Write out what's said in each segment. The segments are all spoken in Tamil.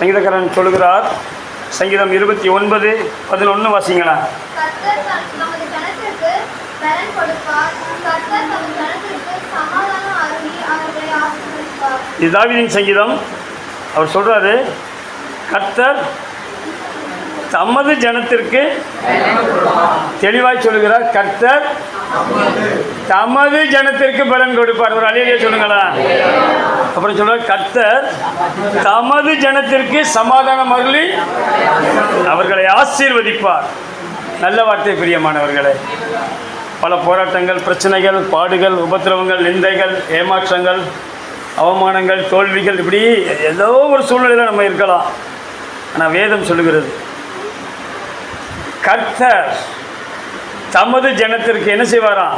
சங்கீதக்காரன் சொல்லுகிறார். சங்கீதம் இருபத்தி ஒன்பது பதினொன்று வாசிங்களா? இது தாவீதின் சங்கீதம். அவர் சொல்றாரு கர்த்தர் தமது ஜனத்திற்கு தெளிவாய் சொல்லுகிறார். கர்த்தர் தமது ஜனத்திற்கு பலன் கொடுப்பார். ஒரு அழியிலே சொல்லுங்களா அப்புறம் சொல்றார் கர்த்தர் தமது ஜனத்திற்கு சமாதானம் அருளி அவர்களை ஆசீர்வதிப்பார். நல்ல வார்த்தை பிரியமானவர்களே. பல போராட்டங்கள் பிரச்சனைகள் பாடுகள் உபத்திரவங்கள் நிந்தைகள் ஏமாற்றங்கள் அவமானங்கள் தோல்விகள் இப்படி ஏதோ ஒரு சூழ்நிலையில் நம்ம இருக்கலாம். ஆனால் வேதம் சொல்லுகிறது கர்த்தர் தமது ஜனத்திற்கு என்ன செய்வாராம்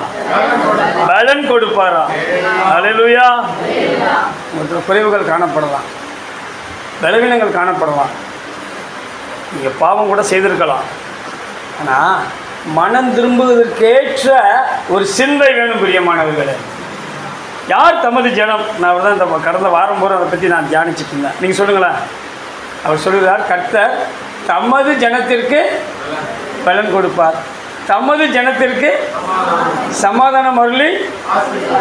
பலன் கொடுப்பாராம் அலையிலுயா குறைவுகள் காணப்படலாம். பலவீனங்கள் காணப்படலாம். நீங்கள் பாவம் கூட செய்திருக்கலாம். ஆனால் மனம் திரும்புவதற்கேற்ற ஒரு சிந்தை வேணும் பிரியமானவர்களே. யார் தமது ஜனம்? நான் அவர் தான் இந்த கடந்த வாரம் பூரா அதை பற்றி நான் தியானிச்சுட்டு இருந்தேன். நீங்கள் சொல்லுங்களேன். அவர் சொல்லுகிறார் கர்த்தர் தமது ஜனத்திற்கு பலன் கொடுப்பார். தமது ஜனத்திற்கு சமாதானம் அருளி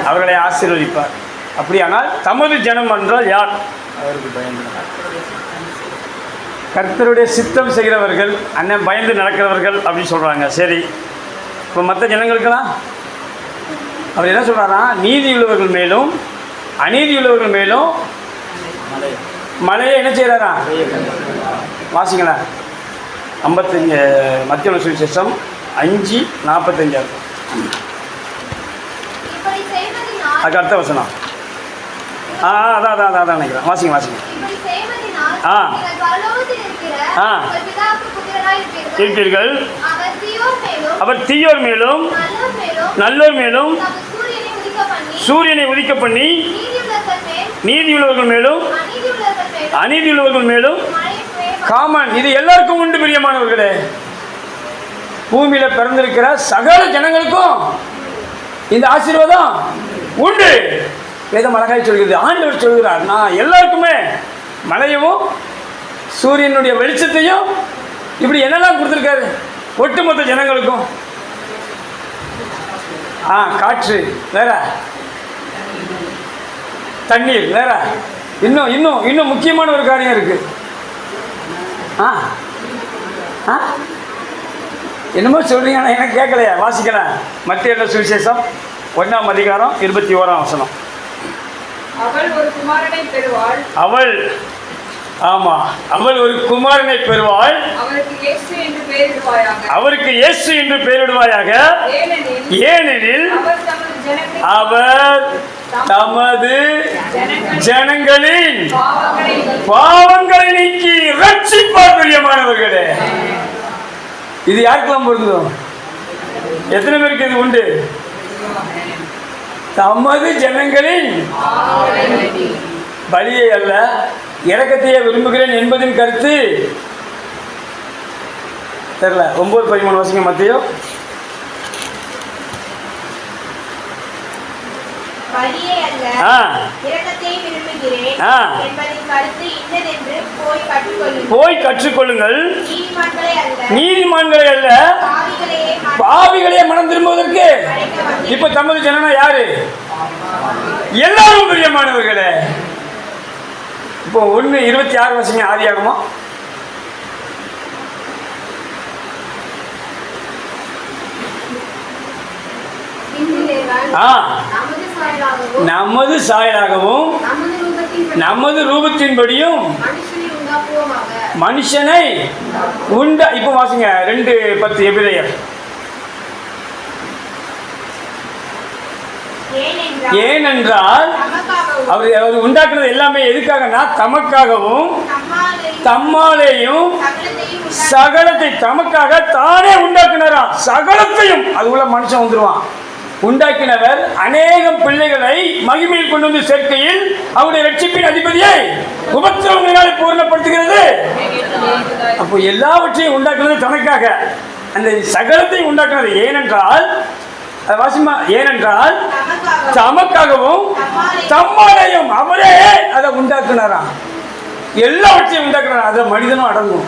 அவர்களை ஆசீர்வதிப்பார். அப்படியானால் தமது ஜனம் என்றால் யார்? அவருக்கு பயந்து கர்த்தருடைய சித்தம் செய்கிறவர்கள் அண்ணன் பயந்து நடக்கிறவர்கள் அப்படின்னு சொல்கிறாங்க சரி இப்போ மற்ற ஜனங்களுக்கெல்லாம் அவர் என்ன சொல்கிறாரா நீதியுள்ளவர்கள் மேலும் அநீதியுள்ளவர்கள் மேலும் மழையை என்ன செய்கிறாரா வாசிங்களா ஐம்பத்தஞ்சு மத்திய சுவிசேஷம் அஞ்சு இப்படி செய்வதினால் அதுக்கு அர்த்த வசனம். ஆ ஆ, அதான் அதான் அதான் அதான் நினைக்கிறேன். வாசிங்க வாசிங்க. ஆ. ஆ. இருப்பீர்கள். அவர் தீயோர் மேலும் நல்லோர் மேலும் சூரியனை உதிக்க பண்ணி நீதி உள்ளவர்கள் மேலும் அநீதி உள்ளவர்கள் மேலும் காமன். இது எல்லாருக்கும் உண்டு பிரியமானவர்களே. பூமியில் பிறந்திருக்கிற சகல ஜனங்களுக்கும் இந்த ஆசீர்வாதம் உண்டு. வேதம் அழகாய் சொல்கிறது. ஆண்டவர் சொல்கிறார் நான் எல்லாருக்குமே மழையவும் சூரியனுடைய வெளிச்சத்தையும் இப்படி என்னெல்லாம் கொடுத்துருக்காரு? ஒட்டுமொத்த ஜனங்களுக்கும். ஆ காற்று வேற. தண்ணீர் வேற. இன்னும் இன்னும் இன்னும் முக்கியமான ஒரு காரியம் இருக்குது ஆ ஆ? என்னமோ சொல்றீங்க ஆனால் எனக்கு கேட்கலையா. வாசிக்கிறேன் மத்திய சுவிசேஷம் ஒன்றாம் அதிகாரம் இருபத்தி ஓராம் வசனம். அவள் பெறுவாள். அவள் ஒரு குமாரனை பெறுவாள். அவருக்கு இயேசு என்று பெயரிடுவாயாக. ஏனெனில் அவர் தமது ஜனங்களின் பாவங்களை பாவங்களை நீக்கி ரட்சிப்பார் பிரியமானவர்களே. இது யாருக்கெல்லாம் பொருந்தும்? எத்தனை பேருக்கு இது உண்டு? தமது ஜனங்களின் பலியை அல்ல இறக்கத்தையே விரும்புகிறேன் என்பதின் கருத்து. தெரியல ஒன்பது பதிமூணு வருஷங்க மத்தியும் ஆ. ஆ. போய் கற்றுக்கொள்ளுங்கள். நீதிமான்களை அல்ல. பாவிகளையே பாவிகளே மனம் திரும்புவதற்கு இப்ப தமது ஜனனா யாரு? எல்லாரும் பிரியமானவர்களே. இப்போ ஒன்று இருபத்தி ஆறு வருஷங்க ஆதியாகுமா ஆ. நமது சாயலாகவும் நமது ரூபத்தின்படியும் மனுஷனை உண்டா இப்போ வாசிங்க ரெண்டு பத்து எபிரேயர். ஏனென்றால் அவர் அவர் உண்டாக்குனது எல்லாமே எதுக்காகனா தமக்காகவும் தம்மாலேயும் சகலத்தை தமக்காக தானே உண்டாக்கினாராம் சகலத்தையும். அதுக்குள்ள மனுஷன் வந்துருவான். உண்டாக்கினவர் அநேகம் பிள்ளைகளை மகிமையில் கொண்டு வந்து சேர்க்கையில் அவருடைய ரட்சிப்பின் அதிபதியை உபத்திரவங்களால் பூர்ணப்படுத்துகிறது. அப்போ எல்லாவற்றையும் உண்டாக்குனது தனக்காக. அந்த சகலத்தையும் உண்டாக்குனது ஏனென்றால் வாசிமா ஏனென்றால் தமக்காகவும் தம்மாலையும் அவரே அதை உண்டாக்குனாராம். எல்லாவற்றையும் உண்டாக்குனாரா அதை மனிதனும் அடங்கும்.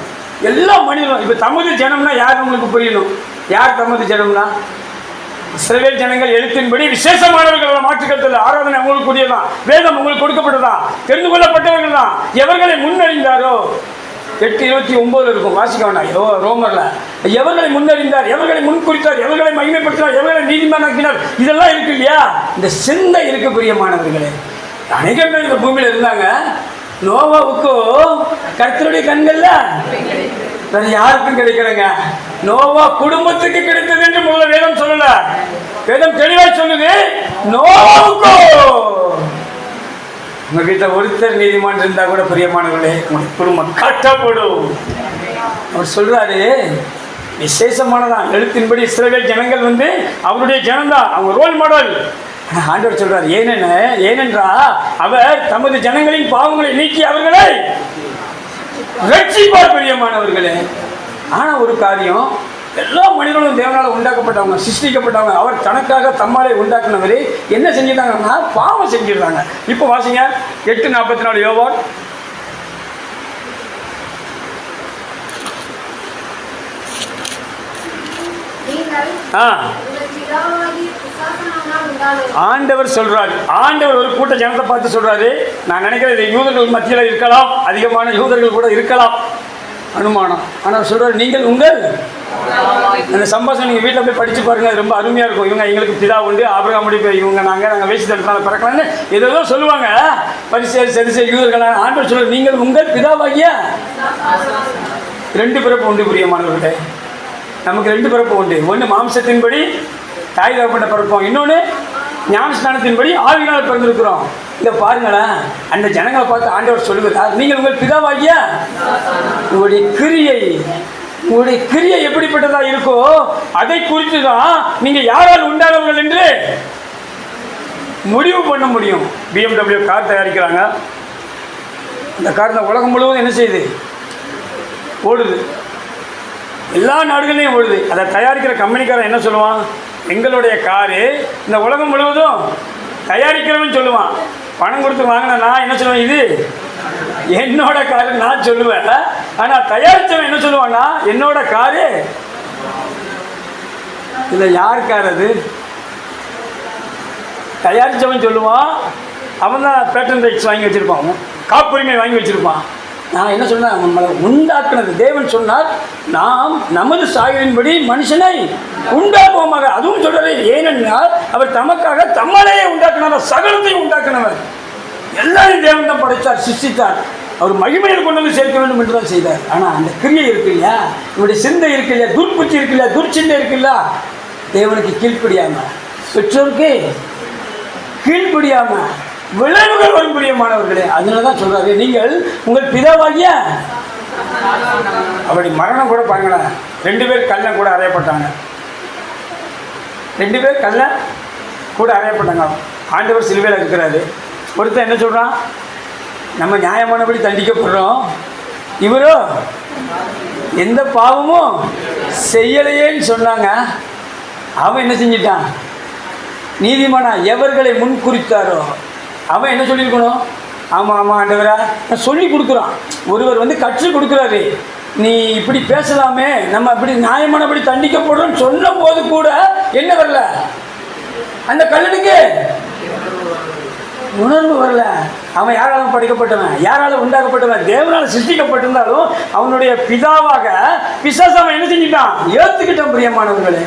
எல்லா மனிதனும் இப்போ தமது ஜனம்னா யார் உங்களுக்கு புரியணும்? யார் தமது ஜனம்னா? இஸ்ரவேல் ஜனங்கள் எழுத்தின்படி விசேஷமானவர்கள் மாற்றுக்கத்தில் ஆராதனை அவங்களுக்கு கூடியதான் வேதம் உங்களுக்கு கொடுக்கப்பட்டதான் தெரிந்து கொள்ளப்பட்டவர்கள் தான் எவர்களை முன்னறிந்தாரோ? எட்டு இருபத்தி ஒன்பதுல இருக்கும். வாசிக்க வேண்டாம். ரோமர்ல. எவர்களை முன்னறிந்தார்? எவர்களை முன்குறித்தார்? எவர்களை மகிமைப்படுத்தினார்? எவர்களை நீதிமானாக்கினார்? இதெல்லாம் இருக்கு இல்லையா? இந்த சிந்தை இருக்க பிரியமானவர்களே அநேக பேர் இந்த பூமியில் இருந்தாங்க. நோவாவுக்கோ கர்த்தருடைய கண்கள்ல? வேற யாருக்கும் கிடைக்கலங்க. நோவா குடும்பத்துக்கு கிடைத்தது என்று முதல்ல வேதம் சொல்லல. வேதம் தெளிவாய் சொல்லுது. நோவாவுக்கோ! உங்க வீட்டில் ஒருத்தர் நீதிமான் இருந்தா கூட பிரியமானவர்களே உங்களுக்கு குடும்பம் கட்டப்படும். அவர் சொல்றாரு விசேஷமானதான். எழுத்தின்படி இஸ்ரவேல் ஜனங்கள் வந்து அவருடைய ஜனம்தான். அவங்க ரோல் மாடல் ஆண்டவர் சொல்றாரு ஏனென்ன ஏனென்றா அவர் தமது ஜனங்களின் பாவங்களை நீக்கி அவர்களை ரட்சிப்பார் பிரியமானவர்களே. ஆனா ஒரு காரியம் எல்லா மனிதர்களும் தேவனால் உண்டாக்கப்பட்டவங்க சிருஷ்டிக்கப்பட்டவங்க அவர் தனக்காக தம்மாலே உண்டாக்குனவரே என்ன செஞ்சிட்டாங்கன்னா பாவம் செஞ்சிடுறாங்க. இப்போ வாசிங்க எட்டு நாற்பத்தி நாலு யோவான் ஆ உங்கள் பிதாவாகிய பிசாசனானால் உண்டாகும் ஆண்டவர் சொல்றார். ஆண்டவர் ஒரு கூட்ட ஜனத்தை பார்த்து சொல்றாரு. நான் நினைக்கிறேன் இது யூதர்கள் மத்தியில் இருக்கலாம். அதிகமான யூதர்கள் கூட இருக்கலாம். அனுமானம். ஆனால் சொல்றாரு நீங்கள் உங்கள் அந்த சம்பாஷம் நீங்கள் வீட்டில் போய் படித்து பாருங்க. அது ரொம்ப அருமையாக இருக்கும். இவங்க எங்களுக்கு பிதா உண்டு ஆபிரகாமுடைய போய் இவங்க நாங்கள் நாங்கள் வேசி தடுத்தால பிறக்கலாம்னு ஏதோ சொல்லுவாங்க. பரிசு சரி சரி யூதர்கள் ஆண்டவர் சொல்றாரு நீங்கள் உங்கள் பிதாவாகிய ரெண்டு பிறப்பு உண்டு பிரியமானவர்களே. நமக்கு ரெண்டு பிறப்பு உண்டு. ஒன்று மாம்சத்தின்படி தாய் தகப்பட்ட பிறப்போம். இன்னொன்று ஞானஸ்நானத்தின்படி ஆவினால் பிறந்திருக்கிறோம். இதை பாருங்களேன். அந்த ஜனங்களை பார்த்து ஆண்டவர் சொல்லுகிறார் நீங்கள் உங்கள் பிதாவாகிய உங்களுடைய கிரியை உங்களுடைய கிரியை எப்படிப்பட்டதா இருக்கோ அதை குறித்து தான் நீங்கள் யாரால் உண்டானவர்கள் என்று முடிவு பண்ண முடியும். பிஎம்டபிள்யூ கார் தயாரிக்கிறாங்க. இந்த கார் இந்த உலகம் முழுவதும் என்ன செய்யுது? ஓடுது. எல்லா நாடுகள்லையும் ஓடுது. அதை தயாரிக்கிற கம்பெனிக்காரன் என்ன சொல்லுவான்? எங்களுடைய காரு இந்த உலகம் முழுவதும் தயாரிக்கிறவன் சொல்லுவான். பணம் கொடுத்து வாங்கின நான் என்ன சொல்லுவேன் இது? என்னோட காரு நான் சொல்லுவேன். ஆனால் தயாரித்தவன் என்ன சொல்லுவான்னா என்னோட காரு. இல்லை யார் கார் அது? தயாரித்தவன் சொல்லுவான். அவன் தான் பேட்டன் ரைட்ஸ் வாங்கி வச்சுருப்பான். காப்புரிமை வாங்கி வச்சுருப்பான். நான் என்ன சொன்னேன்? நம்மளை உண்டாக்குனது. தேவன் சொன்னார் நாம் நமது சாயலின்படி மனுஷனை உண்டாக்குவோமாக. அதுவும் சொல்கிறேன் ஏனென்றால் அவர் தமக்காக தம்மளையே உண்டாக்குனவர் சகலத்தையும் உண்டாக்குனவர். எல்லாரையும் தேவன் தான் படைத்தார் சிருஷ்டித்தார். அவர் மகிமையில் கொண்டு வந்து சேர்க்க வேண்டும் என்று தான் செய்தார். ஆனால் அந்த கிரியை இருக்கு இல்லையா? இவருடைய சிந்தை இருக்கு இல்லையா? துர்புத்தி இருக்கு இல்லையா? துர்ச்சிந்தை இருக்கு இல்லையா? தேவனுக்கு கீழ்ப்படியாமல் பெற்றோருக்கு கீழ்ப்படியாமல் விளைவுகள் வரும் பிரியமானவர்களே அதனால தான் சொல்றாரு. நீங்கள் உங்கள் பிதாவாகிய அப்படி மரணம் கூட பாருங்களேன். ரெண்டு பேர் கல்ல கூட அறையப்பட்டாங்க. ரெண்டு பேர் கல்ல கூட அறையப்பட்டாங்க. ஆண்டவர் சிலுவையில் இருக்கிறாரு. ஒருத்தர் என்ன சொல்றான்? நம்ம நியாயமானபடி தண்டிக்கப்படுறோம். இவரோ எந்த பாவமும் செய்யலையேன்னு சொன்னாங்க. அவன் என்ன செஞ்சிட்டான்? நீதிமானா எவர்களை முன் குறித்தாரோ அவன் என்ன சொல்லியிருக்கணும்? ஆமாம் ஆமாம் ஆண்டவரா. நான் சொல்லி கொடுக்குறான். ஒருவர் வந்து கற்றுக் கொடுக்குறாரு. நீ இப்படி பேசலாமே. நம்ம அப்படி நியாயமானபடி தண்டிக்கப்படுறோம்னு சொன்ன போது கூட என்ன வரல? அந்த கல்லனுக்கு உணர்வு வரல. அவன் யாராலும் படைக்கப்பட்டவன் யாராலும் உண்டாக்கப்பட்டவன் தேவனால் சிருஷ்டிக்கப்பட்டிருந்தாலும் அவனுடைய பிதாவாக விசேஷம் அவன் என்ன செஞ்சுட்டான்? ஏற்றுக்கிட்டான் பிரியமானவர்களே.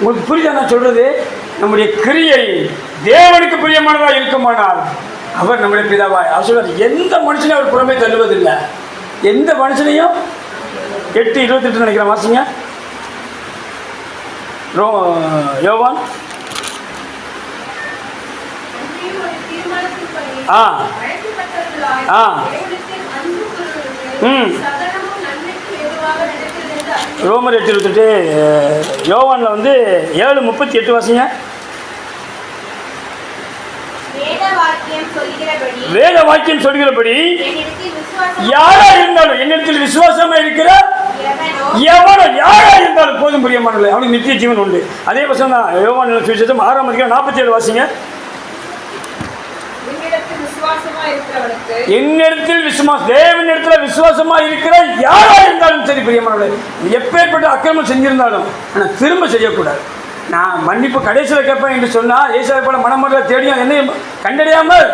உங்களுக்கு புரியுதா நான் சொல்றது? நம்முடைய கிரியை தேவனுக்கு பிரியமானதாக இருக்குமானால் அவர் நம்முடைய பிதாவாய். அவர் சொல்றார் எந்த மனுஷனையும் அவர் புறமே தள்ளுவதில்லை. எந்த மனுஷனையும்? எட்டு இருபத்தெட்டு நினைக்கிறேன் வாசிங்க. ரோ யோவான். ஆ. ஆ. ம். ரோமர் எட்டு இருபத்தெட்டு யோவானில் வந்து ஏழு முப்பத்தி எட்டு வாசிங்க. வேத வாக்கியம் சொல்கிறபடி யாரா இருந்தாலும் என்னிடத்தில் விசுவாசமா இருக்கிற எவனோ யாரா இருந்தாலும் போதும் பிரியமானவர்களே. அவனுக்கு நித்திய ஜீவன் உண்டு. அதே தான் யோவான் சுவிசேஷம் ஆறாம் அதிகாரம் நாற்பத்தி ஏழு வாசிங்க. என்னிடத்தில் விசுவாசம் தேவனிடத்துல விசுவாசமா இருக்கிற யாரா இருந்தாலும் சரி பிரியமானவர்களே. எப்பேற்பட்ட அக்கிரமம் செஞ்சிருந்தாலும் ஆனால் திரும்ப செய்யக்கூடாது. நான் மன்னிப்பு கடைசியில் கேட்பேன் என்று சொன்னால் ஏசாவை போல மனமரில் தேடியும் என்னையும் கண்டறியாமல்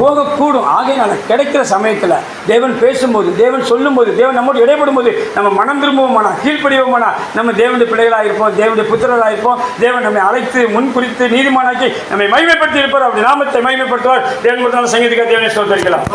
போகக்கூடும். ஆகையினால கிடைக்கிற சமயத்தில் தேவன் பேசும்போது தேவன் சொல்லும்போது தேவன் நம்மோடு இடைப்படும் போது நம்ம மனம் திரும்புவோமானா கீழ்ப்படிவோமானா நம்ம தேவனுடைய பிள்ளைகளாக இருப்போம் தேவனுடைய புத்திரராக இருப்போம் தேவன் நம்மை அழைத்து முன் குறித்து நீதிமானாக்கி நம்மை மகிமைப்படுத்தி இருப்பார். அப்படி நாமத்தை மகிமைப்படுத்துவார். தேவன் கொடுத்தாலும் சங்கீதிக்க தேவனை சொல்லிருக்கலாம்